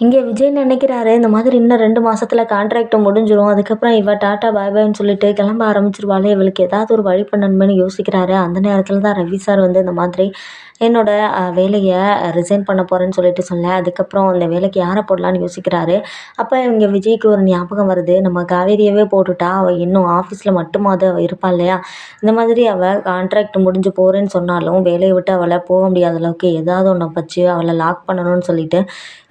இங்கே விஜய் நினைக்கிறாரு இந்த மாதிரி இன்னும் ரெண்டு மாதத்தில் கான்ட்ராக்ட் முடிஞ்சிடும் அதுக்கப்புறம் இவ டாட்டா பாய் பாய்ன்னு சொல்லிட்டு கிளம்ப ஆரம்பிச்சிருவாளே இவளுக்கு ஏதாவது ஒரு வழி பண்ணணுமேனு யோசிக்கிறாரு. அந்த நேரத்தில் தான் ரவி சார் வந்து இந்த மாதிரி என்னோட வேலையை ரிசைன் பண்ண போகிறேன்னு சொல்லிட்டு சொன்னேன். அதுக்கப்புறம் அந்த வேலைக்கு யாரை போடலான்னு யோசிக்கிறாரு. அப்போ இங்கே விஜய்க்கு ஒரு ஞாபகம் வருது. நம்ம காவேரியவே போட்டுட்டா அவள் இன்னும் ஆஃபீஸில் மட்டுமாவது அவள் இருப்பாள் இல்லையா? இந்த மாதிரி அவள் கான்ட்ராக்ட் முடிஞ்சு போகிறேன்னு சொன்னாலும் வேலையை விட்டு அவளை போக முடியாத அளவுக்கு ஏதாவது ஒன்றை வச்சு அவளை லாக் பண்ணணும்னு சொல்லிட்டு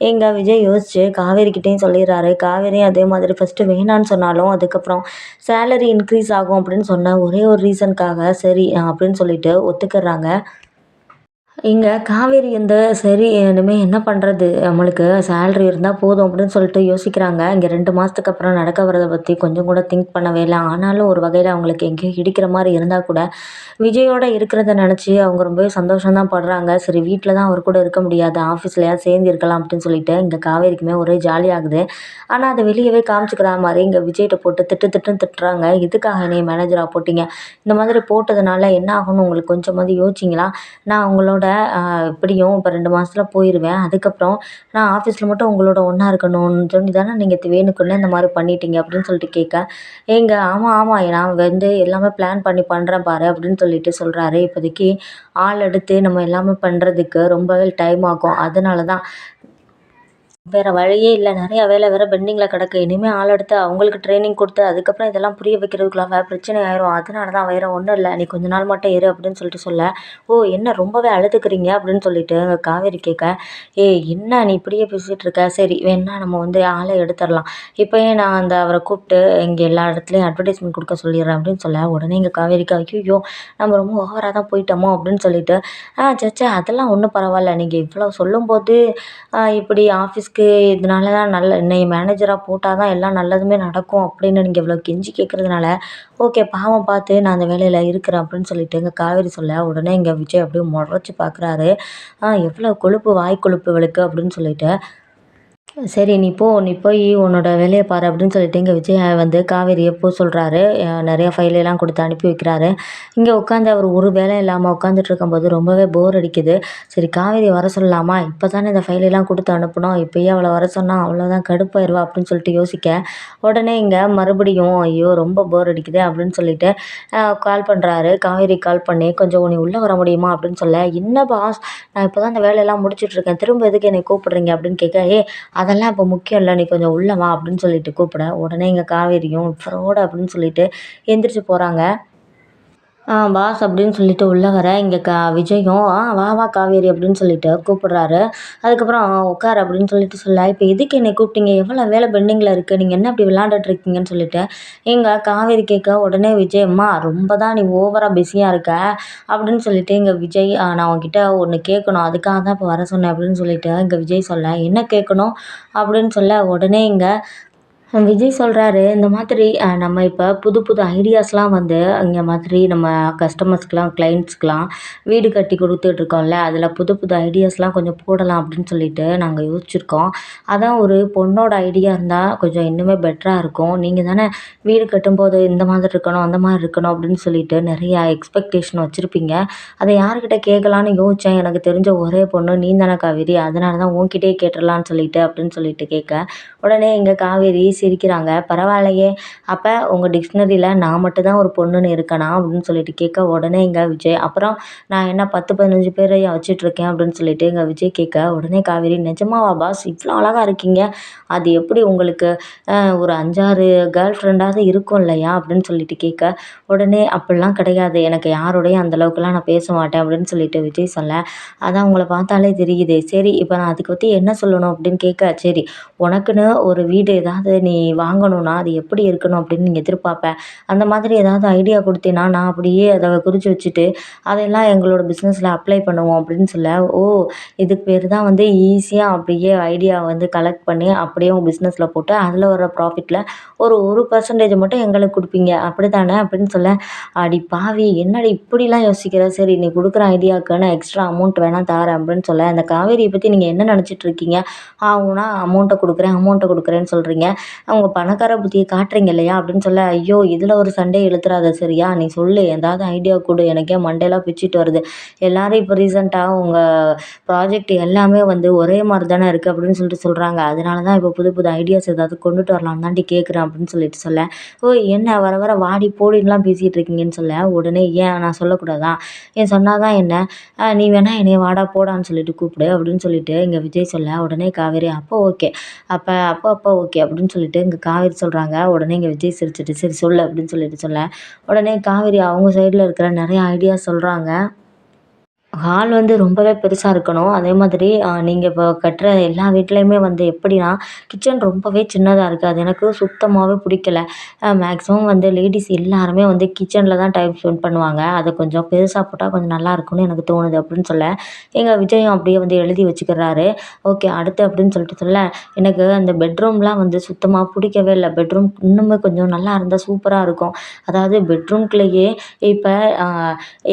எங்கள் விஜய் யோசிச்சு காவேரிக்கிட்டேயும் சொல்லிடுறாரு. காவேரியும் அதே மாதிரி ஃபஸ்ட்டு வேணான்னு சொன்னாலும் அதுக்கப்புறம் சேலரி இன்க்ரீஸ் ஆகும் அப்படின்னு சொன்ன ஒரே ஒரு ரீசனுக்காக சரி அப்படின்னு சொல்லிட்டு ஒத்துக்கிறாங்க. இங்கே காவேரி இந்த சரி இனிமேல் என்ன பண்ணுறது நம்மளுக்கு சேல்ரி இருந்தால் போதும் அப்படின்னு சொல்லிட்டு யோசிக்கிறாங்க. இங்கே ரெண்டு மாதத்துக்கு அப்புறம் நடக்க வரதை பற்றி கொஞ்சம் கூட திங்க் பண்ணவே இல்லை. ஆனாலும் ஒரு வகையில் அவங்களுக்கு எங்கேயோ இடிக்கிற மாதிரி இருந்தால் கூட விஜயோட இருக்கிறத நினச்சி அவங்க ரொம்பவே சந்தோஷம் தான் படுறாங்க. சரி வீட்டில் தான் அவர் கூட இருக்க முடியாது. ஆஃபீஸ்லையாவது சேர்ந்து இருக்கலாம் அப்படின்னு சொல்லிட்டு இங்கே காவேரிக்குமே ஒரே ஜாலியாகுது ஆனால் அதை வெளியவே காமிச்சிக்கிற மாதிரி இங்கே விஜய்கிட்ட போட்டு திட்டு திட்டுன்னு திட்டுறாங்க. இதுக்காக என்னை மேனேஜராக போட்டிங்க. இந்த மாதிரி போட்டதுனால என்ன ஆகும்னு உங்களுக்கு கொஞ்சமாவது யோசிச்சிங்களா? நான் அவங்களோட உங்களோட எப்படியும் இப்போ ரெண்டு மாதத்துல போயிடுவேன் அதுக்கப்புறம் நான் ஆஃபீஸில் மட்டும் உங்களோட ஒன்றா இருக்கணும்னு சொல்லி தானே நீங்கள் வேணுக்குன்னே இந்த மாதிரி பண்ணிட்டீங்க அப்படின்னு சொல்லிட்டு கேட்க ஏங்க ஆமாம் ஆமாம் நான் வந்து எல்லாமே பிளான் பண்ணி பண்ணுறேன் பாரு அப்படின்னு சொல்லிட்டு சொல்கிறாரு இப்போதைக்கு ஆள் எடுத்து நம்ம எல்லாமே பண்ணுறதுக்கு ரொம்பவே டைம் ஆகும். அதனால தான் வேறு வழியே இல்லை. நிறையா வேலை வேறு பெண்டிங்கில் கிடக்கு. இனிமேல் ஆள் எடுத்து அவங்களுக்கு ட்ரைனிங் கொடுத்து அதுக்கப்புறம் இதெல்லாம் புரிய வைக்கிறதுக்குள்ள வேறு பிரச்சனை ஆயிரும். அதனால தான் வேறு ஒன்றும் இல்லை. நீ கொஞ்ச நாள் மட்டும் இரு அப்படின்னு சொல்லிட்டு சொல்ல. ஓ என்ன ரொம்பவே அழுதுக்குறீங்க? அப்படின்னு சொல்லிட்டு காவேரி கேட்க ஏய் என்ன நீ இப்படியே பேசிகிட்டு இருக்க? சரி வேணா நம்ம வந்து ஆளை எடுத்துடலாம். இப்போயே நான் அந்த அவரை கூப்பிட்டு இங்கே எல்லா இடத்துலையும் அட்வர்டைஸ்மெண்ட் கொடுக்க சொல்லிடுறேன் அப்படின்னு சொல்ல. உடனே இங்கே காவேரிக்கு ஐயோ நம்ம ரொம்ப ஓவராக தான் போயிட்டோமோ? அப்படின்னு சொல்லிட்டு ஆ சச்சா அதெல்லாம் ஒன்றும் பரவாயில்ல. நீங்கள் இவ்வளோ சொல்லும்போது இப்படி ஆஃபீஸ்க்கு எனக்கு இதனால தான் நல்ல என்னை மேனேஜராக போட்டால் தான் எல்லாம் நல்லதுமே நடக்கும் அப்படின்னு நீங்கள் இவ்வளோ கெஞ்சி கேட்குறதுனால ஓகே பாவம் பார்த்து நான் அந்த வேலையில் இருக்கிறேன் அப்படின்னு சொல்லிட்டு எங்கள் காவேரி சொல்ல உடனே இங்கே விஜய் அப்படியே முறைச்சி பார்க்குறாரு எவ்வளோ கொழுப்பு வாய் கொழுப்பு இவளுக்கு அப்படின்னு சொல்லிட்டு சரி நீ போ நீ போய் உன்னோட வேலையை பாரு அப்படின்னு சொல்லிட்டு இங்கே விஜய் வந்து காவேரியை போ சொல்கிறாரு நிறையா ஃபைலெல்லாம் கொடுத்து அனுப்பி வைக்கிறாரு. இங்கே உட்காந்து அவர் ஒரு வேலை இல்லாமல் உட்காந்துட்டு இருக்கும்போது ரொம்பவே போர் அடிக்குது. சரி காவேரி வர சொல்லலாமா? இப்போ தானே இந்த ஃபைலெல்லாம் கொடுத்து அனுப்பணும் இப்போயே அவளை வர சொன்னால் அவ்வளோதான் கடுப்பாயிருவா அப்படின்னு சொல்லிட்டு யோசிக்க. உடனே இங்கே மறுபடியும் ஐயோ ரொம்ப போர் அடிக்குது அப்படின்னு சொல்லிட்டு கால் பண்ணுறாரு காவேரி கால் பண்ணி கொஞ்சம் உன்னை உள்ளே வர முடியுமா அப்படின்னு சொல்ல என்ன பாஸ் நான் இப்போ தான் இந்த வேலையெல்லாம் முடிச்சுட்ருக்கேன் திரும்ப எதுக்கு என்னை கூப்பிடுறீங்க? அப்படின்னு கேட்க ஏ அதெல்லாம் இப்போ முக்கியம் இல்லை. நீ கொஞ்சம் உள்ளே வா அப்படின்னு சொல்லிட்டு கூப்பிட. உடனே இங்கே காவேரியும் ஃப்ரோடு அப்படின்னு சொல்லிட்டு எழுந்திரிச்சி போகிறாங்க பாஸ் அப்படின்னு சொல்லிட்டு உள்ளே வர இங்கே கா விஜயும் ஆ வா வா காவேரி அப்படின்னு சொல்லிட்டு கூப்பிட்றாரு. அதுக்கப்புறம் உட்கார் அப்படின்னு சொல்லிட்டு சொல்ல இப்போ எதுக்கு என்னை கூப்பிட்டீங்க? எவ்வளோ வேலை பெண்டிங்கில் இருக்குது நீங்கள் என்ன இப்படி விளாண்டுட்டு இருக்கீங்கன்னு சொல்லிட்டு. எங்கள் காவேரி கேட்க உடனே விஜய் அம்மா ரொம்ப தான் நீ ஓவராக பிஸியாக இருக்க? அப்படின்னு சொல்லிட்டு இங்கே விஜய் நான் உங்ககிட்ட ஒன்று கேட்கணும். அதுக்காக தான் இப்போ வர சொன்னேன். அப்படின்னு சொல்லிட்டு இங்கே விஜய் சொல்ல என்ன கேட்கணும்? அப்படின்னு சொல்ல உடனே இங்கே விஜய் சொல்கிறாரு இந்த மாதிரி நம்ம இப்போ புது புது ஐடியாஸ்லாம் வந்து இங்கே மாதிரி நம்ம கஸ்டமர்ஸ்க்கெலாம் கிளைண்ட்ஸ்க்கெலாம் வீடு கட்டி கொடுத்துட்ருக்கோம்ல அதில் புது புது ஐடியாஸ்லாம் கொஞ்சம் போடலாம் அப்படின்னு சொல்லிட்டு நாங்கள் யோசிச்சுருக்கோம். அதான் ஒரு பொண்ணோட ஐடியா இருந்தால் கொஞ்சம் இன்னுமே பெட்டராக இருக்கும். நீங்கள் தானே வீடு கட்டும்போது இந்த மாதிரி இருக்கணும் அந்த மாதிரி இருக்கணும் அப்படின்னு சொல்லிட்டு நிறையா எக்ஸ்பெக்டேஷன் வச்சுருப்பீங்க. அதை யார்கிட்ட கேட்கலான்னு யோசித்தேன் எனக்கு தெரிஞ்ச ஒரே பொண்ணு நீ தானே காவேரி அதனால தான் உன்கிட்டே கேட்டுடலான்னு சொல்லிட்டு அப்படின்னு சொல்லிட்டு கேட்க உடனே இங்கே காவேரி சிரிக்கிறாங்க. பரவாயில்லையே. அப்போ உங்கள் டிக்ஷனரியில் நான் மட்டும் தான் ஒரு பொண்ணுன்னு இருக்கேனா அப்படின்னு சொல்லிட்டு கேட்க உடனே இங்கே விஜய் அப்புறம் நான் என்ன பத்து பதினஞ்சு பேரை வச்சிட்ருக்கேன் அப்படின்னு சொல்லிட்டு இங்கே விஜய் கேட்க உடனே காவேரி நிஜமாவா பாஸ்? இவ்வளோ அழகாக இருக்கீங்க. அது எப்படி உங்களுக்கு ஒரு அஞ்சாறு கேர்ள் ஃப்ரெண்டாவது இருக்கும் இல்லையா? அப்படின்னு சொல்லிட்டு கேட்க உடனே அப்படிலாம் கிடையாது. எனக்கு யாரோடையும் அந்தளவுக்குலாம் நான் பேச மாட்டேன். அப்படின்னு சொல்லிட்டு விஜய் சொல்ல அதான் உங்களை பார்த்தாலே தெரியுது. சரி இப்போ நான் அதுக்கு பற்றி என்ன சொல்லணும்? அப்படின்னு கேட்க சரி உனக்குன்னு ஒரு வீடு ஏதாவது நீ வாங்கணும்னா அது எப்படி இருக்கணும் அப்படின்னு நீ எதிர்பார்ப்ப. அந்த மாதிரி ஏதாவது ஐடியா கொடுத்தீன்னா நான் அப்படியே அதை குறித்து வச்சுட்டு அதெல்லாம் எங்களோட பிஸ்னஸில் அப்ளை பண்ணுவோம் அப்படின்னு சொல்ல ஓ இதுக்கு பேர் தான் வந்து ஈஸியாக அப்படியே ஐடியா வந்து கலெக்ட் பண்ணி அப்படியே உங்கள் பிஸ்னஸில் போட்டு அதில் வர ப்ராஃபிட்டில் ஒரு ஒரு பர்சன்டேஜ் மட்டும் எங்களுக்கு கொடுப்பீங்க. அப்படி தானே அப்படின்னு சொல்ல அடி பாவி என்னடி இப்படிலாம் யோசிக்கிற? சரி நீ கொடுக்குற ஐடியாவுக்கு நான் எக்ஸ்ட்ரா அமௌண்ட் வேணால் தரேன் அப்படின்னு சொல்ல அந்த காவேரியை பற்றி நீங்கள் என்ன நினச்சிட்டு இருக்கீங்க? ஆகுனா அமௌண்ட்டை கொடுக்குறேன் அமௌண்ட்டை கொடுக்குறேன்னு சொல்கிறீங்க அவங்க பணக்கார புத்தியை காட்டுறீங்க இல்லையா அப்படின்னு சொல்ல ஐயோ இதில் ஒரு சண்டே இழுத்துறாத சரியா? நீ சொல்லு ஏதாவது ஐடியா கொடு. எனக்கே மண்டையெல்லாம் பிச்சுட்டு வருது. எல்லாரும் இப்போ ரீசெண்டாக உங்கள் ப்ராஜெக்ட் எல்லாமே வந்து ஒரே மாதிரி தானே இருக்குது அப்படின்னு சொல்லிட்டு சொல்கிறாங்க அதனால தான் இப்போ புது புது ஐடியாஸ் ஏதாவது கொண்டுட்டு வரலாம் தாண்டி கேட்குறேன் அப்படின்னு சொல்லிட்டு சொல்ல ஓ என்ன வர வர வாடி போடின்லாம் பேசிகிட்டு இருக்கீங்கன்னு சொல்ல உடனே ஏன் நான் சொல்லக்கூடாதா? ஏன் சொன்னால் தான் என்ன நீ வேணா என்னைய வாடா போடான்னு சொல்லிட்டு கூப்பிடு அப்படின்னு சொல்லிட்டு இங்கே விஜய் சொல்ல உடனே காவேரி அப்போ ஓகே அப்போ அப்போ அப்போ ஓகே அப்படின்னு சொல்லிட்டு இங்கே காவேரி சொல்கிறாங்க உடனே இங்கே விஜய் சிரிச்சிட்டு சரி சொல்லு அப்படின்னு சொல்லிட்டு சொல்ல. உடனே காவேரி அவங்க சைடில் இருக்கிற நிறைய ஐடியாஸ் சொல்கிறாங்க ஹால் வந்து ரொம்பவே பெருசாக இருக்கணும். அதே மாதிரி நீங்கள் இப்போ கட்டுற எல்லா வீட்லேயுமே வந்து எப்படின்னா கிச்சன் ரொம்பவே சின்னதாக இருக்குது அது எனக்கு சுத்தமாகவே பிடிக்கல. மேக்ஸிமம் வந்து லேடிஸ் எல்லாருமே வந்து கிச்சனில் தான் டைம் ஸ்பெண்ட் பண்ணுவாங்க. அதை கொஞ்சம் பெருசாக போட்டால் கொஞ்சம் நல்லா இருக்கும்னு எனக்கு தோணுது அப்படின்னு சொல்ல எங்கள் விஜயம் அப்படியே வந்து எழுதி வச்சுக்கிறாரு. ஓகே அடுத்து அப்படின்னு சொல்லிட்டு சொல்ல எனக்கு அந்த பெட்ரூம்லாம் வந்து சுத்தமாக பிடிக்கவே இல்லை. பெட்ரூம் இன்னுமே கொஞ்சம் நல்லா இருந்தால் சூப்பராக இருக்கும். அதாவது பெட்ரூம்குள்ளேயே இப்போ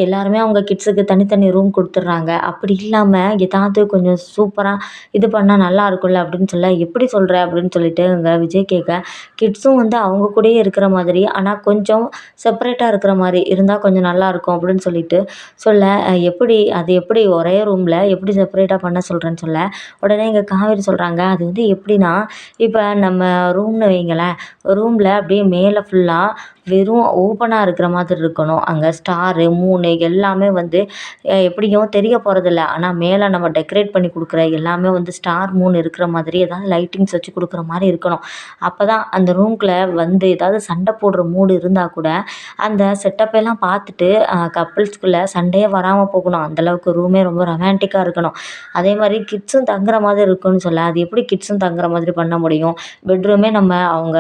எல்லாருமே அவங்க கிட்ஸுக்கு தனித்தனி ரூம் கொடுத்துட்றாங்க. அப்படி இல்லாமல் ஏதாவது கொஞ்சம் சூப்பராக இது பண்ணால் நல்லா இருக்கும்ல அப்படின்னு சொல்ல எப்படி சொல்கிற அப்படின்னு சொல்லிட்டு இங்கே விஜய் கேட்க கிட்ஸும் வந்து அவங்க கூடயே இருக்கிற மாதிரி ஆனால் கொஞ்சம் செப்பரேட்டாக இருக்கிற மாதிரி இருந்தால் கொஞ்சம் நல்லாயிருக்கும் அப்படின்னு சொல்லிட்டு சொல்ல எப்படி அது எப்படி ஒரே ரூமில் எப்படி செப்பரேட்டாக பண்ண சொல்கிறேன்னு சொல்ல? உடனே இங்கே காவேரி சொல்கிறாங்க அது வந்து எப்படின்னா இப்போ நம்ம ரூம்னு வைங்களேன் ரூமில் அப்படியே மேலே ஃபுல்லாக வெறும் ஓப்பனாக இருக்கிற மாதிரி இருக்கணும். அங்கே ஸ்டாரு மூணு எல்லாமே வந்து எப்படியும் தெரிய போகிறதில்ல ஆனால் மேலே நம்ம டெக்கரேட் பண்ணி கொடுக்குற எல்லாமே வந்து ஸ்டார் மூணு இருக்கிற மாதிரி ஏதாவது லைட்டிங்ஸ் வச்சு கொடுக்குற மாதிரி இருக்கணும். அப்போ தான் அந்த ரூம்குள்ளே வந்து ஏதாவது சண்டை போடுற மூடு இருந்தால் கூட அந்த செட்டப்பெல்லாம் பார்த்துட்டு கப்புள்ஸ்குள்ளே சண்டையே வராமல் போகணும். அந்தளவுக்கு ரூமே ரொம்ப ரொமான்டிக்காக இருக்கணும். அதே மாதிரி கிட்ஸும் தங்குற மாதிரி இருக்குன்னு சொல்ல அது எப்படி கிட்ஸும் தங்குற மாதிரி பண்ண முடியும்? பெட்ரூமே நம்ம அவங்க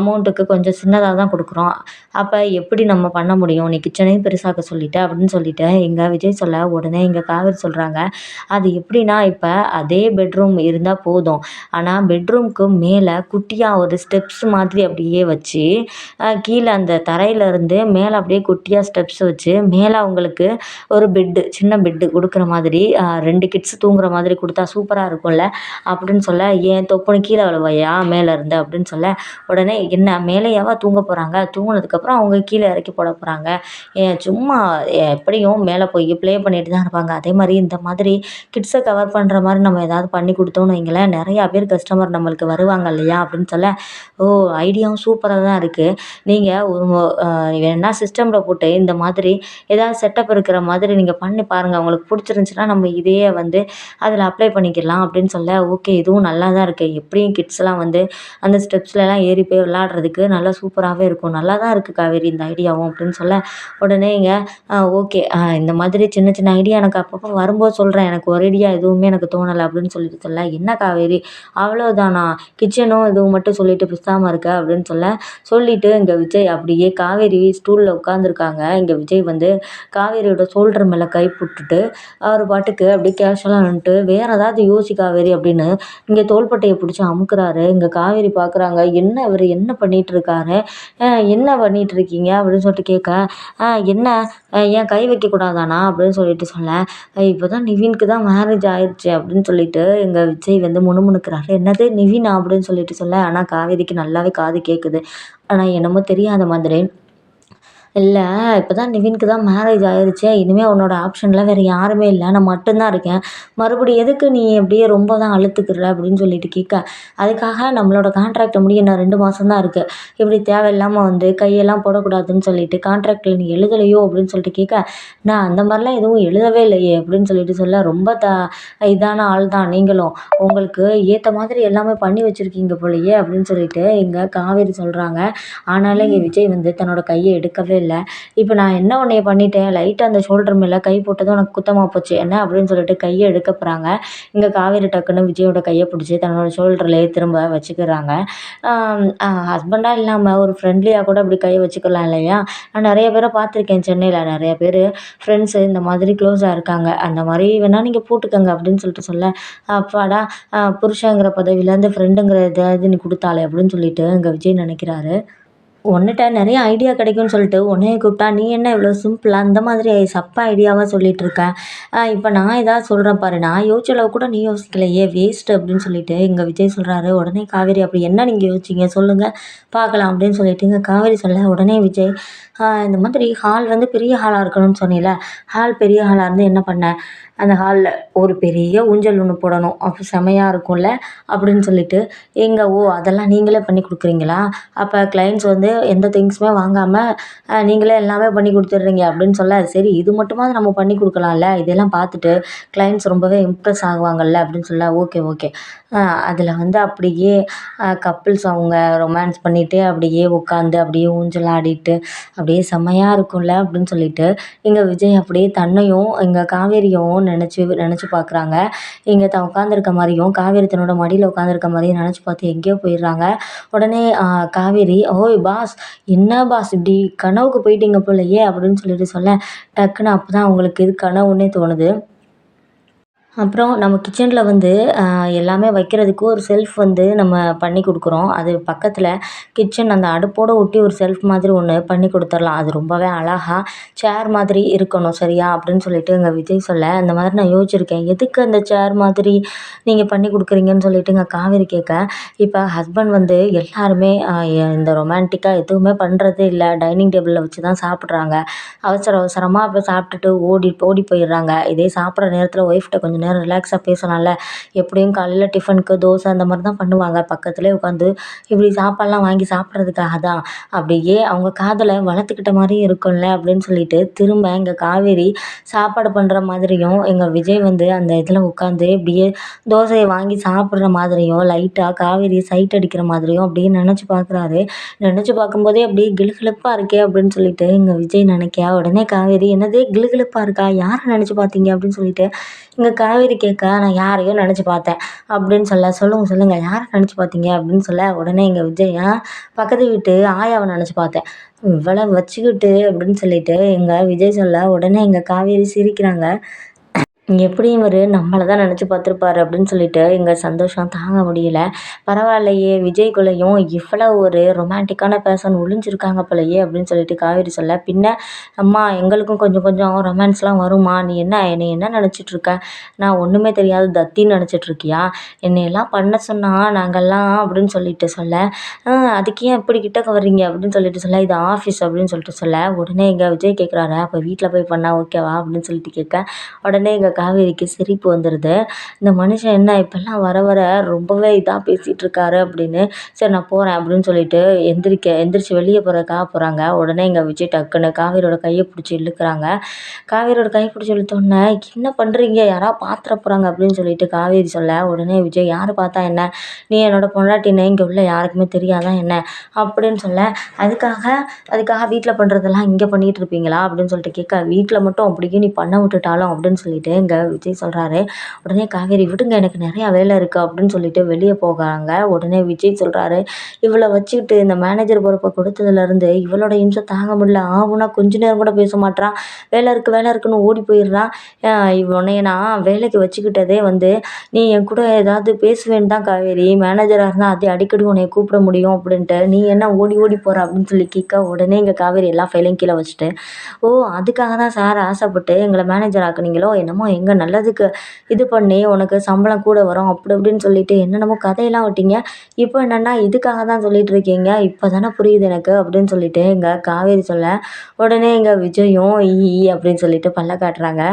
அமௌண்ட்டுக்கு கொஞ்சம் சின்னதாக தான் கொடுக்குறோம். அப்போ எப்படி நம்ம பண்ண முடியும்? நீ கிச்சனையும் பெருசாக்க சொல்லிட்ட அப்படின்னு சொல்லிட்டு எங்கள் விஜய் சொல்ல உடனே எங்கள் காவேரி சொல்கிறாங்க அது எப்படின்னா இப்போ அதே பெட்ரூம் இருந்தால் போதும். ஆனால் பெட்ரூம்க்கு மேலே குட்டியாக ஒரு ஸ்டெப்ஸ் மாதிரி அப்படியே வச்சு கீழே அந்த தரையிலேருந்து மேலே அப்படியே குட்டியாக ஸ்டெப்ஸ் வச்சு மேலே அவங்களுக்கு ஒரு பெட்டு சின்ன பெட்டு கொடுக்குற மாதிரி ரெண்டு கிட்ஸ் தூங்குற மாதிரி கொடுத்தா சூப்பராக இருக்கும்ல? அப்படின்னு சொல்ல ஏன் தொப்புன்னு கீழே விழுவையா? மேலே இருந்து? அப்படின்னு சொல்ல உடனே என்ன மேலேயாவா தூங்க போகிறாங்க தூங்கினதுக்கப்புறம் அவங்க கீழே இறக்கி போட போகிறாங்க ஏன் சும்மா எப்படியும் மேலே போய் ப்ளே பண்ணிட்டு தான் இருப்பாங்க. அதே மாதிரி இந்த மாதிரி கிட்ஸை கவர் பண்ணுற மாதிரி நம்ம ஏதாவது பண்ணி கொடுத்தோம்னு வைங்களேன் நிறையா பேர் கஸ்டமர் நம்மளுக்கு வருவாங்க இல்லையா அப்படின்னு சொல்ல ஓ ஐடியாவும் சூப்பராக தான் இருக்குது நீங்கள் ஒரு வேணா சிஸ்டமில் போட்டு இந்த மாதிரி ஏதாவது செட்டப் இருக்கிற மாதிரி நீங்கள் பண்ணி பாருங்கள் உங்களுக்கு பிடிச்சிருந்துச்சின்னா நம்ம இதையே வந்து அதில் அப்ளை பண்ணிக்கலாம் அப்படின்னு சொல்ல ஓகே இதுவும் நல்லா தான் இருக்குது எப்படியும் கிட்ஸ்லாம் வந்து அந்த ஸ்டெப்ஸ்லலாம் ஏறி போய் விளாட்றதுக்கு நல்லா சூப்பராகவே இருக்கும். நல்லா தான் இருக்குது காவேரி இந்த ஐடியாவும் அப்படின்னு சொல்ல உடனே இங்கே ஓகே. இந்த மாதிரி சின்ன சின்ன ஐடியா எனக்கு அப்பப்போ வரும்போது சொல்கிறேன் எனக்கு ஒரேடியாக எதுவுமே எனக்கு தோணலை அப்படின்னு சொல்லிட்டு சொல்ல என்ன காவேரி? அவ்வளோதானா கிச்சனும் இதுவும் மட்டும் சொல்லிட்டு பிசாமல் இருக்க அப்படின்னு சொல்ல சொல்லிட்டு இங்கே விஜய் அப்படியே காவேரி ஸ்டூலில் உட்காந்துருக்காங்க இங்கே விஜய் வந்து காவேரியோட ஷோல்டர் மேலே கை போட்டுட்டு அவர் பாட்டுக்கு அப்படியே கேஷுவலாக நின்றுட்டு வேறு ஏதாவது யோசி காவேரி அப்படின்னு இங்கே தோள்பட்டையை பிடிச்சி அமுக்குறாரு. இங்கே காவேரி பார்க்குறாங்க என்ன இவர்? என்ன பண்ணிட்டு இருக்காரு? என்ன என்ன பண்ணிட்டு இருக்கீங்க அப்படின்னு சொல்லிட்டு கேட்க என்ன? ஏன் கை வைக்கக்கூடாதானா அப்படின்னு சொல்லிட்டு சொல்ல இப்போ தான் நிவினுக்கு தான் மேரேஜ் ஆயிடுச்சு அப்படின்னு சொல்லிட்டு எங்கள் விஜய் வந்து முணுமுணுக்கிறாரு. என்னது நிவினா? அப்படின்னு சொல்லிட்டு சொல்ல ஆனால் காவேரிக்கு நல்லாவே காது கேட்குது ஆனால் என்னமோ தெரியாத மாதிரி இல்லை இப்போ தான் நிவினுக்கு தான் மேரேஜ் ஆயிருச்சே. இனிமேல் உன்னோட ஆப்ஷனில் வேறு யாருமே இல்லை. நான் மட்டும்தான் இருக்கேன். மறுபடியும் எதுக்கு நீ அப்படியே ரொம்ப தான் அழுத்துக்கிற அப்படின்னு சொல்லிட்டு கேட்க அதுக்காக நம்மளோட கான்ட்ராக்ட் முடிய இன்னும் ரெண்டு மாதம் தான் இருக்குது இப்படி தேவையில்லாமல் வந்து கையெல்லாம் போடக்கூடாதுன்னு சொல்லிட்டு கான்ட்ராக்டில் நீ எழுதலையோ அப்படின்னு சொல்லிட்டு கேட்க நான் அந்த மாதிரிலாம் எதுவும் எழுதவே இல்லையே அப்படின்னு சொல்லிட்டு சொல்ல ரொம்ப த இதான ஆள் தான் நீங்களும். உங்களுக்கு ஏற்ற மாதிரி எல்லாமே பண்ணி வச்சுருக்கீங்க போலயே அப்படின்னு சொல்லிட்டு இங்கே காவேரி சொல்கிறாங்க ஆனாலும் இங்கே விஜய் வந்து தன்னோட கையை எடுக்கவே இல்லை இல்லை. இப்போ நான் என்ன உன்னைய பண்ணிட்டேன்? லைட்டாக அந்த ஷோல்டர் மேலே கை போட்டதும் உனக்கு குத்தமாக போச்சு. என்ன அப்படின்னு சொல்லிட்டு கையை எடுக்க போகிறாங்க இங்கே காவேரி டக்குன்னு விஜயோட கையை பிடிச்சி தன்னோட ஷோல்டர்லேயே திரும்ப வச்சுக்கிறாங்க. ஹஸ்பண்டாக இல்லாமல் ஒரு ஃப்ரெண்ட்லியாக கூட அப்படி கையை வச்சுக்கலாம் இல்லையா? நான் நிறைய பேரை பார்த்துருக்கேன் சென்னையில். நிறைய பேர் ஃப்ரெண்ட்ஸு இந்த மாதிரி க்ளோஸாக இருக்காங்க. அந்த மாதிரி வேணால் நீங்கள் போட்டுக்கோங்க அப்படின்னு சொல்லிட்டு சொல்ல அப்பாடா புருஷங்கிற பதவியிலேருந்து ஃப்ரெண்டுங்கிற இதாவது நீ கொடுத்தாலே அப்படின்னு சொல்லிட்டு இங்கே விஜய் நினைக்கிறாரு. உன்கிட்ட நிறைய ஐடியா கிடைக்கும்னு சொல்லிட்டு உன்னைய கூப்பிட்டா நீ என்ன இவ்வளோ சிம்பிளாக அந்த மாதிரி சப்ப ஐடியாவாக சொல்லிகிட்டு இருக்க? இப்போ நான் ஏதாவது சொல்கிறேன் பாரு. நான் யோசிச்ச அளவு கூட நீ யோசிக்கலையே. வேஸ்ட் அப்படின்னு சொல்லிட்டு இங்கே விஜய் சொல்கிறாரு உடனே காவேரி அப்படி என்ன நீங்கள் யோசிச்சிங்க? சொல்லுங்கள் பார்க்கலாம். அப்படின்னு சொல்லிட்டு இங்கே காவேரி சொல்ல உடனே விஜய் இந்த மாதிரி ஹால் வந்து பெரிய ஹாலாக இருக்கணும்னு சொன்னீல. ஹால் பெரிய ஹாலாக இருந்து என்ன பண்ண? அந்த ஹாலில் ஒரு பெரிய ஊஞ்சல் ஒன்று போடணும். அப்போ செமையாக இருக்கும்ல? அப்படின்னு சொல்லிட்டு எங்கே ஓ அதெல்லாம் நீங்களே பண்ணி கொடுக்குறீங்களா? அப்போ கிளைண்ட்ஸ் வந்து எந்த திங்ஸுமே வாங்காமல் நீங்களே எல்லாமே பண்ணி கொடுத்துட்றீங்க. அப்படின்னு சொல்ல சரி இது மட்டுமாவது நம்ம பண்ணி கொடுக்கலாம்ல? இதெல்லாம் பார்த்துட்டு கிளைண்ட்ஸ் ரொம்பவே இம்ப்ரெஸ் ஆகுவாங்கல்ல? அப்படின்னு சொல்ல ஓகே ஓகே. அதில் வந்து அப்படியே கப்புள்ஸ் அவங்க ரொமான்ஸ் பண்ணிவிட்டு அப்படியே உட்காந்து அப்படியே ஊஞ்சல் ஆடிட்டு அப்படியே செம்மையாக இருக்கும்ல? அப்படின்னு சொல்லிட்டு இங்கே விஜய் அப்படியே தன்னையும் எங்கள் காவேரியும் நினச்சி நினச்சி பார்க்குறாங்க இங்கே தான் உட்காந்துருக்க மாதிரியும் காவேரி தன்னோட மடியில் உட்காந்துருக்க மாதிரியும் நினச்சி பார்த்து எங்கேயோ போயிடுறாங்க. உடனே காவேரி ஓய் பாஸ் என்ன பாஸ் இப்படி கனவுக்கு போயிட்டீங்க போலயே? அப்படின்னு சொல்லிட்டு சொல்ல டக்குன்னு அப்போ தான் அவங்களுக்கு இது கனவுன்னே தோணுது. அப்புறம் நம்ம கிச்சனில் வந்து எல்லாமே வைக்கிறதுக்கு ஒரு செல்ஃப் வந்து நம்ம பண்ணி கொடுக்குறோம். அது பக்கத்தில் கிச்சன் அந்த அடுப்போடு ஒட்டி ஒரு செல்ஃப் மாதிரி ஒன்று பண்ணி கொடுத்துர்லாம் அது ரொம்பவே அழகாக சேர் மாதிரி இருக்கணும் சரியா? அப்படின்னு சொல்லிட்டு எங்கள் விஜய் சொல்ல அந்த மாதிரி நான் யோசிச்சிருக்கேன். எதுக்கு அந்த சேர் மாதிரி நீங்கள் பண்ணி கொடுக்குறீங்கன்னு சொல்லிட்டு எங்கள் காவேரி கேட்க இப்போ ஹஸ்பண்ட் வந்து எல்லாருமே இந்த ரொமான்டிக்காக எதுவுமே பண்ணுறதே இல்லை. டைனிங் டேபிளில் வச்சு தான் சாப்பிட்றாங்க. அவசர அவசரமாக இப்போ சாப்பிட்டுட்டு ஓடி ஓடி போயிடுறாங்க. இதே சாப்பிட்ற நேரத்தில் ஒய்ஃப்கிட்ட கொஞ்சம் நேரம் ரிலாக்ஸாக பேசலாம்ல. எப்படியும் காலையில் டிஃபனுக்கு தோசை அந்த மாதிரி தான் பண்ணுவாங்க. பக்கத்துலேயே உட்காந்து இப்படி சாப்பாடுலாம் வாங்கி சாப்பிட்றதுக்காக தான் அப்படியே அவங்க காதலை வளர்த்துக்கிட்ட மாதிரியும் இருக்கும்ல அப்படின்னு சொல்லிட்டு திரும்ப இங்கே காவேரி சாப்பாடு பண்ணுற மாதிரியும் எங்கள் விஜய் வந்து அந்த இதில் உட்காந்து இப்படியே தோசையை வாங்கி சாப்பிட்ற மாதிரியும் லைட்டாக காவேரி சைட் அடிக்கிற மாதிரியும் அப்படியே நினச்சி பார்க்குறாரு. நினச்சி பார்க்கும்போதே அப்படியே கிளுகிழப்பாக இருக்கே அப்படின்னு சொல்லிட்டு எங்கள் விஜய் நினைக்க. உடனே காவேரி என்னதே கிளுகிழப்பாக இருக்கா? யாரை நினச்சி பார்த்தீங்க? அப்படின்னு சொல்லிட்டு இங்கே காவேரி காவேரி கேட்க? நான் யாரையோ நினச்சி பார்த்தேன். அப்படின்னு சொல்ல சொல்லுங்கள் சொல்லுங்கள் யாரை நினச்சி பார்த்தீங்க? அப்படின்னு சொல்ல உடனே எங்கள் விஜய் பக்கத்து வீட்டு ஆயாவை நினச்சி பார்த்தேன். இவ்வளோ வச்சுக்கிட்டு அப்படின்னு சொல்லிட்டு எங்கள் விஜய் சொல்ல உடனே எங்கள் காவேரி சிரிக்கிறாங்க. எப்படியும் இவர் நம்மளை தான் நினச்சி பார்த்துருப்பாரு அப்படின்னு சொல்லிட்டு எங்கள் சந்தோஷம் தாங்க முடியல. பரவாயில்லையே விஜய்குள்ளேயும் இவ்வளோ ஒரு ரொமான்டிக்கான பேர்சன் ஒளிஞ்சிருக்காங்க போலயே அப்படின்னு சொல்லிட்டு காவேரி சொல்ல பின்ன அம்மா எங்களுக்கும் கொஞ்சம் கொஞ்சம் ரொமான்ஸ்லாம் வருமா? நீ என்ன என்னை என்ன நினச்சிட்ருக்க நான் ஒன்றுமே தெரியாது தத்தின்னு நினச்சிட்ருக்கியா என்னையெல்லாம் பண்ண சொன்னால் நாங்கள்லாம் அப்படின்னு சொல்லிட்டு சொல்ல அதுக்கு ஏன் இப்படி கிட்டக்க வர்றீங்க? அப்படின்னு சொல்லிட்டு சொல்ல இது ஆஃபீஸ் அப்படின்னு சொல்லிட்டு சொல்ல உடனே எங்கள் விஜய் கேட்குறாரு அப்போ வீட்டில் போய் பண்ணால் ஓகேவா அப்படின்னு சொல்லிட்டு கேட்க உடனே எங்கள் காவேரிக்கு சிரிப்பு வந்துடுது இந்த மனுஷன் என்ன இப்போல்லாம் வர வர ரொம்பவே இதாக பேசிகிட்டு இருக்காரு அப்படின்னு சரி நான் போகிறேன் அப்படின்னு சொல்லிட்டு எந்திரிக்க எந்திரிச்சு வெளியே போகிறதுக்காக போகிறாங்க உடனே இங்கே விஜய் டக்குன்னு காவேரியோட கையை பிடிச்சி இழுக்கிறாங்க. காவேரியோட கையை பிடிச்சி இழுத்தோடனே என்ன பண்ணுறீங்க யாராவது பாத்திர போகிறாங்க அப்படின்னு சொல்லிட்டு காவேரி சொல்ல உடனே விஜய் யார் பார்த்தா என்ன? நீ என்னோட பொண்டாட்டின்னு இங்கே உள்ள யாருக்குமே தெரியாதான் என்ன? அப்படின்னு சொல்ல அதுக்காக அதுக்காக வீட்டில் பண்ணுறதெல்லாம் இங்கே பண்ணிகிட்டு இருப்பீங்களா? அப்படின்னு சொல்லிட்டு கேட்க வீட்டில் மட்டும் அப்படியே நீ பண்ண விட்டுட்டாலும் அப்படின்னு சொல்லிட்டு இங்கே விஜய் சொல்கிறாரு உடனே காவேரி விடுங்க எனக்கு நிறையா வேலை இருக்குது அப்படின்னு சொல்லிட்டு வெளியே போகிறாங்க உடனே விஜய் சொல்கிறாரு இவளை வச்சுக்கிட்டு இந்த மேனேஜர் பொறுப்பை கொடுத்ததுலேருந்து இவளோட இம்சம் தாங்க முடியல. ஆகுனா கொஞ்ச நேரம் கூட பேச மாட்டான் வேலை இருக்குது வேலை இருக்குன்னு ஓடி போயிடுறான் உன்னைய நான் வேலைக்கு வச்சுக்கிட்டதே வந்து நீ என் கூட ஏதாவது பேசுவேன்னு தான் காவேரி. மேனேஜராக இருந்தால் அதே அடிக்கடி உன்னை கூப்பிட முடியும் அப்படின்ட்டு. நீ என்ன ஓடி ஓடி போகிற அப்படின்னு சொல்லி கேட்க உடனே இங்கே காவேரி எல்லா ஃபைலையும் கீழே வச்சுட்டு ஓ அதுக்காக தான் சார் ஆசைப்பட்டு எங்களை மேனேஜர் ஆக்குனீங்களோ என்னமோ எங்கே நல்லதுக்கு இது பண்ணி உனக்கு சம்பளம் கூட வரும் அப்படி இப்படின்னு சொல்லிட்டு என்னென்னமோ கதையெல்லாம் விட்டீங்க. இப்போ என்னென்னா இதுக்காக தான் சொல்லிட்டு இருக்கீங்க. இப்போ தானே புரியுது எனக்கு அப்படின்னு சொல்லிட்டு எங்கள் காவேரி சொல்ல உடனே எங்கள் விஜயும் ஈ அப்படின்னு சொல்லிட்டு பல்ல காட்டுறாங்க.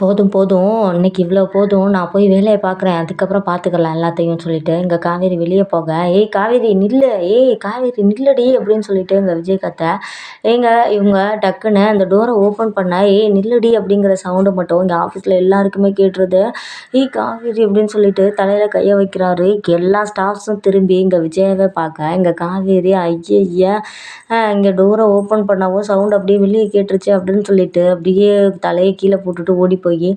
போதும் போதும். இன்னைக்கு இவ்வளோ போதும். நான் போய் வேலையை பார்க்குறேன். அதுக்கப்புறம் பார்த்துக்கலாம் எல்லாத்தையும் சொல்லிட்டு. இங்கே காவேரி வெளியே போக. ஏய் காவேரி நில்லு. ஏய் காவேரி நில்லடி அப்படின்னு சொல்லிட்டு இங்கே விஜயகாத்தை. ஏங்க இவங்க டக்குன்னு அந்த டோரை ஓப்பன் பண்ண ஏய் நில்லடி அப்படிங்கிற சவுண்டு மட்டும் இங்கே ஆஃபீஸில் எல்லாருக்குமே கேட்டுருது. ஏய் காவேரி அப்படின்னு சொல்லிட்டு தலையில் கையை வைக்கிறாரு. எல்லா ஸ்டாஃப்ஸும் திரும்பி இங்கே விஜயாவே பார்க்க. இங்கே காவேரி ஐய இங்கே டோரை ஓப்பன் பண்ணவும் சவுண்ட் அப்படியே வெளியே கேட்டுருச்சு அப்படின்னு சொல்லிட்டு அப்படியே தலையை கீழே போட்டுட்டு ஓடி ஓடி போய்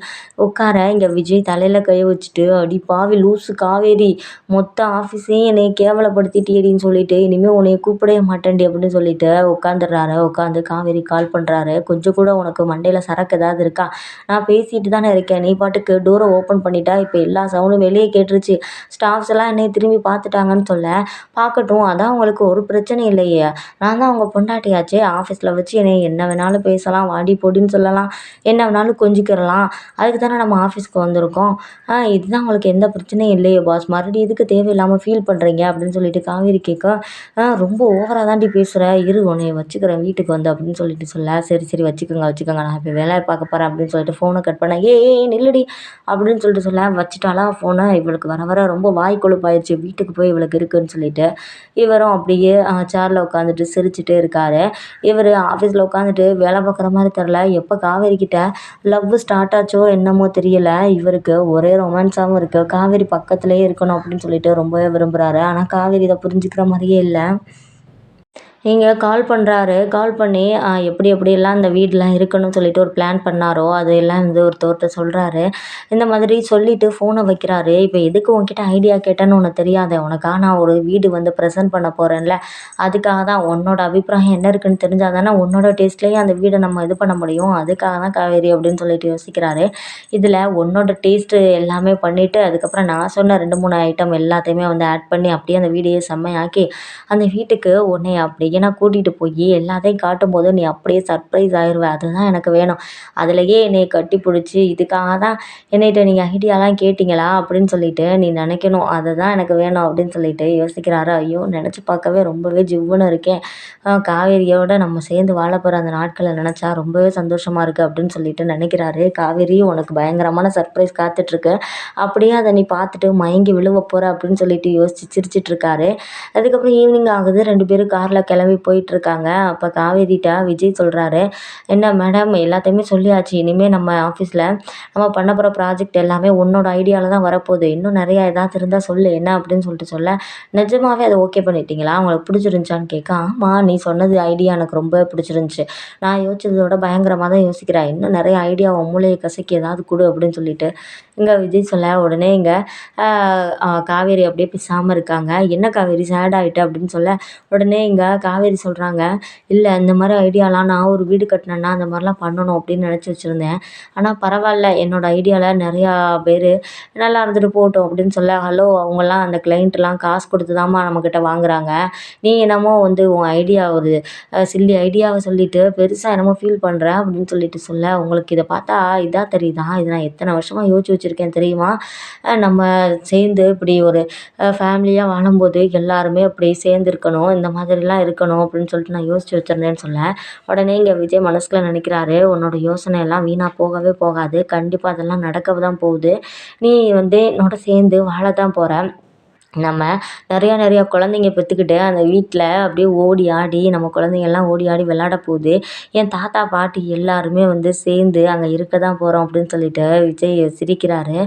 உட்கார இங்கே விஜய் தலையில் கையை வச்சுட்டு அடி பாவி லூசு காவேரி மொத்த ஆஃபீஸையும் என்னை கேவலப்படுத்திட்டியடின்னு சொல்லிட்டு இனிமேல் உன்னைய கூப்பிடவே மாட்டேன்டி அப்படின்னு சொல்லிட்டு உட்காந்துடுறாரு உட்காந்து காவேரி கால் பண்ணுறாரு கொஞ்சம் கூட உனக்கு மண்டையில் சரக்கு ஏதாவது இருக்கா? நான் பேசிட்டு தானே இருக்கேன். நீ பாட்டுக்கு டோரை ஓப்பன் பண்ணிட்டா இப்போ எல்லா சவுண்டும் வெளியே கேட்டுருச்சு. ஸ்டாஃப்ஸ் எல்லாம் என்னை திரும்பி பார்த்துட்டாங்கன்னு சொல்ல பார்க்கட்டும். அதான் உங்களுக்கு ஒரு பிரச்சனை இல்லையே. நான் தான் அவங்க பொண்டாட்டியாச்சே. ஆஃபீஸில் வச்சு என்னை என்ன வேணாலும் பேசலாம். வாடி பொடின்னு சொல்லலாம். என்ன வேணாலும் கொஞ்சிக்கிறலாம். பண்ணலாம் அதுக்கு தானே நம்ம ஆஃபீஸ்க்கு வந்திருக்கோம். இதுதான் உங்களுக்கு எந்த பிரச்சனையும் இல்லையே பாஸ் மறுபடியும் எதுக்கு தேவையில்லாமல் ஃபீல் பண்ணுறீங்க அப்படின்னு சொல்லிட்டு காவேரி கேட்க ரொம்ப ஓவராக தாண்டி பேசுகிற இரு உன்னை வச்சுக்கிறேன் வீட்டுக்கு வந்து அப்படின்னு சொல்லிட்டு சொல்ல. சரி சரி வச்சுக்கோங்க வச்சுக்கோங்க. நான் இப்போ வேலையை பார்க்க போகிறேன் அப்படின்னு சொல்லிட்டு ஃபோனை கட் பண்ண. ஏ ஏ நில்லுடி அப்படின்னு சொல்லிட்டு சொல்ல. வச்சுட்டாலா ஃபோனை இவளுக்கு வர வர ரொம்ப வாய் கொழுப்பாயிடுச்சு வீட்டுக்கு போய் இவளுக்கு இருக்குன்னு சொல்லிட்டு இவரும் அப்படியே சேரில் உட்காந்துட்டு சிரிச்சுட்டே இருக்காரு. இவர் ஆஃபீஸில் உட்காந்துட்டு வேலை பார்க்குற மாதிரி தெரில எப்போ காவேரி கிட்ட லவ் ஸ்டார்ட் ஆச்சோ என்னமோ தெரியல. இவருக்கு ஒரே ரொமான்ஸாகவும் இருக்குது காவேரி பக்கத்துலேயே இருக்கணும் அப்படின்னு சொல்லிட்டு ரொம்பவே விரும்புகிறாரு ஆனால் காவேரி இதை புரிஞ்சுக்கிற மாதிரியே இல்லை. இங்கே கால் பண்ணுறாரு கால் பண்ணி எப்படி எப்படியெல்லாம் இந்த வீடெலாம் இருக்கணும்னு சொல்லிட்டு ஒரு பிளான் பண்ணாரோ அதையெல்லாம் வந்து ஒருத்தவர்கிட்ட சொல்கிறாரு இந்த மாதிரி சொல்லிவிட்டு ஃபோனை வைக்கிறாரு. இப்போ எதுக்கு உன்கிட்ட ஐடியா கேட்டேன்னு உனக்கு தெரியாதே. உனக்காக நான் ஒரு வீடு வந்து ப்ரெசென்ட் பண்ண போகிறேன்ல அதுக்காக தான் உன்னோட அபிப்பிராயம் என்ன இருக்குன்னு தெரிஞ்சால் தானே உன்னோட டேஸ்ட்லேயே அந்த வீடை நம்ம இது பண்ண முடியும். அதுக்காக தான் காவேரி அப்படின்னு சொல்லிட்டு யோசிக்கிறாரு. இதில் உன்னோட டேஸ்ட்டு எல்லாமே பண்ணிவிட்டு அதுக்கப்புறம் நான் சொன்ன ரெண்டு மூணு ஐட்டம் எல்லாத்தையுமே வந்து ஆட் பண்ணி அப்படியே அந்த வீடையே செம்மையாக்கி அந்த வீட்டுக்கு உன்னை அப்படி நான் கூட்டிகிட்டு போய் எல்லாத்தையும் காட்டும்போது நீ அப்படியே சர்ப்ரைஸ் ஆயிடுவ அதுதான் எனக்கு வேணும். அதுலேயே என்னை கட்டி பிடிச்சி இதுக்காக தான் என்னைகிட்ட நீங்கள் ஐடியாலாம் கேட்டிங்களா அப்படின்னு சொல்லிட்டு நீ நினைக்கணும். அதை தான் எனக்கு வேணும் அப்படின்னு சொல்லிட்டு யோசிக்கிறாரு. ஐயோ நினச்சி பார்க்கவே ரொம்பவே ஜிவ்வுன்னு இருக்கேன். காவேரியோட நம்ம சேர்ந்து வாழ போகிற அந்த நாட்களை நினச்சா ரொம்பவே சந்தோஷமாக இருக்குது அப்படின்னு சொல்லிட்டு நினைக்கிறாரு. காவேரி உனக்கு பயங்கரமான சர்ப்ரைஸ் காத்துட்ருக்கு. அப்படியே அதை நீ பார்த்துட்டு மயங்கி விழுவ போகிற அப்படின்னு சொல்லிட்டு யோசிச்சு சிரிச்சிட்ருக்காரு. அதுக்கப்புறம் ஈவினிங் ஆகுது. ரெண்டு பேரும் காரில் கிளம்பி கிளம்பி போயிட்டுருக்காங்க. அப்போ காவேரிட்டா விஜய் சொல்கிறாரு என்ன மேடம் எல்லாத்தையுமே சொல்லியாச்சு. இனிமேல் நம்ம ஆஃபீஸில் நம்ம பண்ண போகிற ப்ராஜெக்ட் எல்லாமே உன்னோட ஐடியாவில் தான் வரப்போகுது. இன்னும் நிறையா ஏதாவது இருந்தால் சொல்லு என்ன அப்படின்னு சொல்லிட்டு சொல்ல நிஜமாகவே அதை ஓகே பண்ணிட்டீங்களா? அவங்களுக்கு பிடிச்சிருந்துச்சான்னு கேட்க ஆமாம் நீ சொன்னது ஐடியா எனக்கு ரொம்ப பிடிச்சிருந்துச்சி. நான் யோசிச்சதோட பயங்கரமாக தான் யோசிக்கிறேன். இன்னும் நிறைய ஐடியா உன் மூளையை கசக்கி ஏதாவது கொடு அப்படின்னு சொல்லிட்டு. இங்கே விஜய் சொல்ல உடனே இங்கே காவேரி அப்படியே பேசாமல் இருக்காங்க. என்ன காவேரி சேட் ஆகிட்டு அப்படின்னு சொல்ல உடனே இங்கே காவேரி சொல்கிறாங்க இல்லை இந்த மாதிரி ஐடியாலாம் நான் ஒரு வீடு கட்டினேன்னா அந்த மாதிரிலாம் பண்ணணும் அப்படின்னு நினச்சி வச்சுருந்தேன். ஆனால் பரவாயில்ல என்னோடய ஐடியாவில் நிறையா பேர் நல்லா இருந்துட்டு போகட்டும் அப்படின்னு சொல்ல ஹலோ அவங்கெல்லாம் அந்த கிளைண்ட்லாம் காசு கொடுத்து தாம்மா நம்மக்கிட்ட வாங்குறாங்க. நீ என்னமோ வந்து உன் ஐடியா ஒரு சில்லி ஐடியாவை சொல்லிவிட்டு பெருசாக என்னமோ ஃபீல் பண்ணுற அப்படின்னு சொல்லிட்டு சொல்ல உங்களுக்கு இதை பார்த்தா இதாக தெரியுதா? இதை நான் எத்தனை வருஷமாக யோசிச்சு வச்சுருக்கேன் தெரியுமா? நம்ம சேர்ந்து இப்படி ஒரு ஃபேமிலியாக வாழும்போது எல்லாருமே அப்படி சேர்ந்துருக்கணும். இந்த மாதிரிலாம் இருக்கணும் அப்படின்னு சொல்லிட்டு நான் யோசிச்சு வச்சுருந்தேன்னு சொல்ல உடனே இங்கே விஜய் மனசுக்குள்ள நினைக்கிறாரு உன்னோட யோசனை எல்லாம் வீணாக போகவே போகாது. கண்டிப்பாக அதெல்லாம் நடக்க தான் போகுது. நீ வந்து என்னோட சேர்ந்து வாழ தான் போகிற நம்ம நிறையா நிறையா குழந்தைங்க பெற்றுக்கிட்டு அந்த வீட்டில் அப்படியே ஓடி ஆடி நம்ம குழந்தைங்கள்லாம் ஓடி ஆடி விளாட போகுது என் தாத்தா பாட்டி எல்லாருமே வந்து சேர்ந்து அங்கே இருக்க தான் போகிறோம் அப்படின்னு சொல்லிட்டு விஜய் சிரிக்கிறாரு.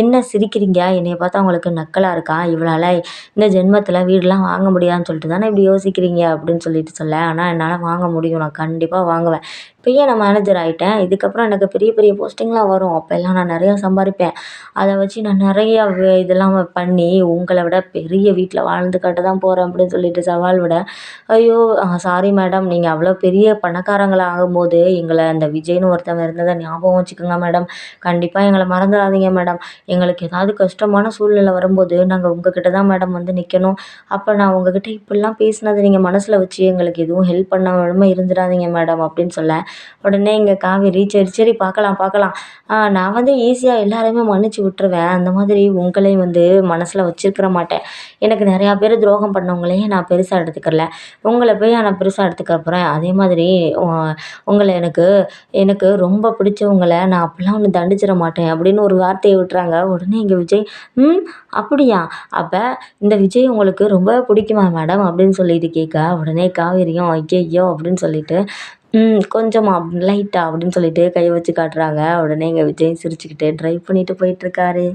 என்ன சிரிக்கிறீங்க? என்னைய பார்த்தா உங்களுக்கு நக்கலாக இருக்கா? இவளால் இந்த ஜென்மத்தில் வீடெலாம் வாங்க முடியாதுன்னு சொல்லிட்டு தானே இப்படி யோசிக்கிறீங்க? அப்படின்னு சொல்லிட்டு சொல்ல. ஆனால் என்னால் வாங்க முடியும். நான் கண்டிப்பாக வாங்குவேன். இப்போயே நான் மேனேஜர் ஆகிட்டேன் இதுக்கப்புறம் எனக்கு பெரிய பெரிய போஸ்டிங்லாம் வரும். அப்போல்லாம் நான் நிறையா சம்பாதிப்பேன் அதை வச்சு நான் நிறையா இதெல்லாம் பண்ணி உங்களை விட பெரிய வீட்டில் வாழ்ந்து காட்ட தான் போகிறேன் அப்படின்னு சொல்லிட்டு சவால் விட ஐயோ சாரி மேடம் நீங்கள் அவ்வளோ பெரிய பணக்காரங்களாக ஆகும்போது எங்களை அந்த விஜய்னு ஒருத்தவங்க இருந்ததை ஞாபகம் வச்சுக்கோங்க மேடம் கண்டிப்பாக எங்களை மறந்துடாதீங்க மேடம் எங்களுக்கு ஏதாவது கஷ்டமான சூழ்நிலை வரும்போது நாங்கள் உங்ககிட்ட தான் மேடம் வந்து நிற்கணும் அப்போ நான் உங்ககிட்ட இப்படிலாம் பேசினதை நீங்கள் மனசில் வச்சு எங்களுக்கு எதுவும் ஹெல்ப் பண்ணாமல் இருந்துடாதீங்க மேடம் அப்படின்னு சொல்ல உடனே இங்கே காவேரி சரி சரி பார்க்கலாம் பார்க்கலாம். நான் வந்து ஈஸியாக எல்லாரையுமே மன்னிச்சு விட்டுருவேன். அந்த மாதிரி உங்களையும் வந்து மனசில் வச்சுருக்கிற மாட்டேன். எனக்கு நிறையா பேர் துரோகம் பண்ணவங்களையும் நான் பெருசாக எடுத்துக்கல உங்களை போய் நான் பெருசாக எடுத்துக்க போகிறேன் அதே மாதிரி உங்களை எனக்கு எனக்கு ரொம்ப பிடிச்சவங்களை நான் அப்படிலாம் ஒன்று தண்டிச்சிட மாட்டேன் அப்படின்னு ஒரு வார்த்தையை விட்டுறாங்க. உடனே இங்கே விஜய் ம் அப்படியா? அப்போ இந்த விஜய் உங்களுக்கு ரொம்ப பிடிக்குமா மேடம்? அப்படின்னு சொல்லிட்டு கேட்க உடனே காவேரியும் ஐயோ அப்படின்னு சொல்லிட்டு ம் கொஞ்சமா லைட்டாக அப்படின்னு சொல்லிட்டு கையை வச்சு காட்டுறாங்க. உடனே இங்கே விஜய் சிரிச்சுக்கிட்டு ட்ரைவ் பண்ணிட்டு போயிட்டுருக்காரு